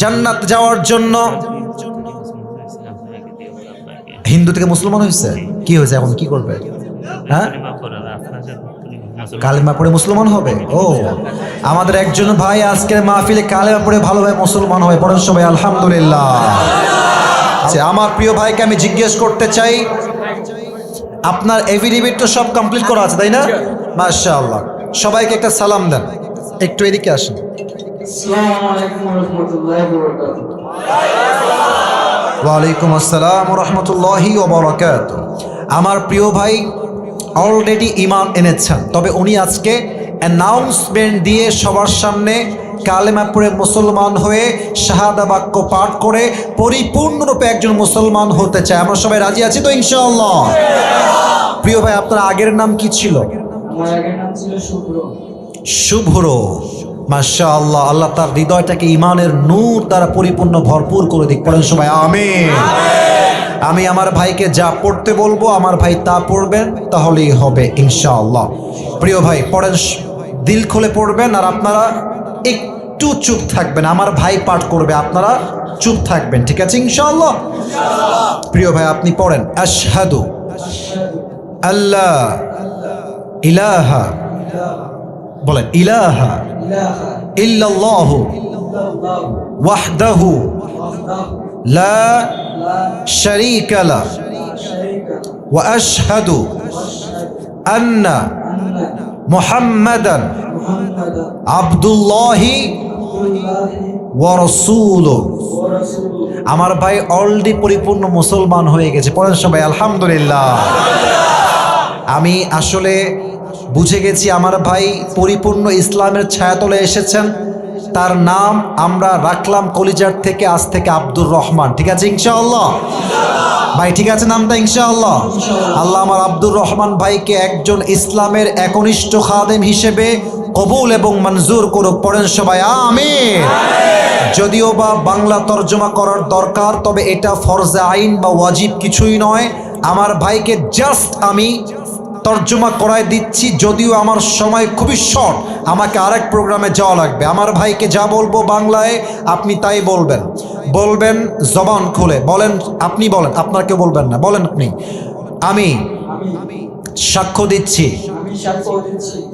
জান্নাত যাওয়ার জন্য। হিন্দু থেকে মুসলমান হয়েছে কি হয়েছে এখন? কি করবে? হ্যাঁ? কালেমা পড়ে মুসলমান হবে? ও। আমাদের একজন ভাই আজকের মাহফিলে কালেমা পড়ে ভালোভাবে মুসলমান হবে। পড়েন সবাই, আলহামদুলিল্লাহ। আচ্ছা আমার প্রিয় ভাইকে আমি জিজ্ঞেস করতে চাই, আপনার এভিডেভিট তো সব কমপ্লিট করা আছে, তাই না? মাশাআল্লাহ। সবাইকে একটা সালাম দেন। একটু এদিকে আসেন। আসসালামু আলাইকুম ওয়া রাহমাতুল্লাহি ওয়া বারাকাতুহু ওয়ালাইকুম আসসালাম রহমতুল্লাহি ওবরাকাত আমার প্রিয় ভাই অলরেডি ইমান এনেছেন তবে উনি আজকে অ্যানাউন্সমেন্ট দিয়ে সবার সামনে কালেমা পড়ে মুসলমান হয়ে শাহাদা বাক্য পাঠ করে পরিপূর্ণরূপে একজন মুসলমান হতে চায়। আমরা সবাই রাজি আছি তো ইনশাআল্লাহ? প্রিয় ভাই আপনার আগের নাম কি ছিল? আমার আগের নাম ছিল শুভ্র। শুভ্র। মাশা আল্লাহ আল্লাহ তার হৃদয়টাকে ইমানের নূর দ্বারা পরিপূর্ণ ভরপুর করে দিক। পড়েন সবাই আমিন। আমি আমার ভাইকে যা পড়তে বলব আমার ভাই তা পড়বেন তাহলেই হবে ইনশাআল্লাহ। প্রিয় ভাই পড়েন দিল খুলে পড়বেন আর আপনারা একটু চুপ থাকবেন। আমার ভাই পাঠ করবে আপনারা চুপ থাকবেন ঠিক আছে ইনশাআল্লাহ? প্রিয় ভাই আপনি পড়েন আশহাদু আল্লাহ ইলাহা বলেন, ইলাহা ইল্লাল্লাহু ওয়াহদাহু লা শারীকা লা ওয়া আশহাদু আন্না মুহাম্মাদান আবদুল্লাহি ওয়া রাসূলুহু। আমার ভাই অলরেডি পরিপূর্ণ মুসলমান হয়ে গেছে। পড়েন সবাই, আলহামদুলিল্লাহ। আমি আসলে বুঝে গেছি আমার ভাই পরিপূর্ণ ইসলামের ছায়াতলে এসেছেন। তার নাম আমরা রাখলাম কলিজার থেকে, আজ থেকে আব্দুর রহমান। ঠিক আছে ইনশাআল্লাহ? ভাই, ঠিক আছে নামটা ইনশাআল্লাহ? আল্লাহ আমার আব্দুর রহমান ভাইকে একজন ইসলামের একনিষ্ঠ খাদেম হিসেবে কবুল এবং মঞ্জুর করুক। পড়েন সবাই আমি যদিও বা বাংলা তর্জমা করার দরকার, তবে এটা ফরজা আইন বা ওয়াজিব কিছুই নয়। আমার ভাইকে জাস্ট আমি তর্জমা করায় দিচ্ছি, যদিও আমার সময় খুবই শর্ট আমাকে আরেক প্রোগ্রামে যাওয়া লাগবে। আমার ভাইকে যা বলব বাংলায়, আপনি তাই বলবেন। বলবেন, জবান খুলে। বলেন, আপনি বলেন, আপনার কেউ বলবেন না। বলেন আপনি। আমি সাক্ষ্য দিচ্ছি।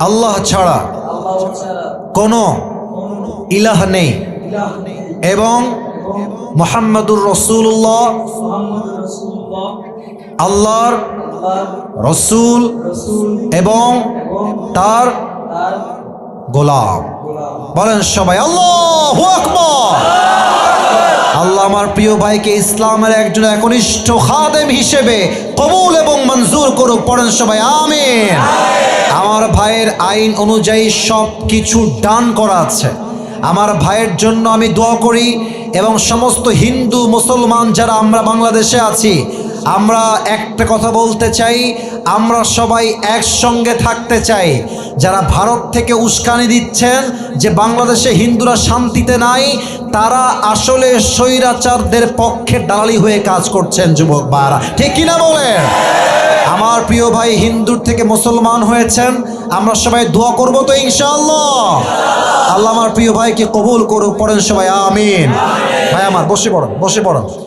আল্লাহ ছাড়া কোনো ইলাহ নেই। এবং মোহাম্মদুর রসুল্লাহ আল্লাহর রসুল এবং তার গোলাম। বলেন সবাই, আল্লাহ আল্লাহ আমার প্রিয় ভাইকে ইসলামের একজন একনিষ্ঠ খাদেম হিসেবে কবুল এবং মঞ্জুর করুক। পড়েন সবাই, আমিন। আমার ভাইয়ের আইন অনুযায়ী সব কিছু ডান করা আছে। আমার ভাইয়ের জন্য আমি দোয়া করি এবং সমস্ত হিন্দু, মুসলমান যারা আমরা বাংলাদেশে আছি আমরা একটা কথা বলতে চাই, আমরা সবাই একসঙ্গে থাকতে চাই। যারা ভারত থেকে উস্কানি দিচ্ছেন যে বাংলাদেশে হিন্দুরা শান্তিতে নাই, তারা আসলে স্বৈরাচারদের পক্ষে দালালি হয়ে কাজ করছেন, যুবক ভাইরা ঠিক কিনা বলেন? আমার প্রিয় ভাই হিন্দুর থেকে মুসলমান হয়েছেন, আমরা সবাই দোয়া করব তো ইনশাআল্লাহ। আল্লাহ আমার প্রিয় ভাইকে কবুল করুক, পড়েন সবাই, আমিন। ভাই আমার, বসে পড়ো বসে পড়েন।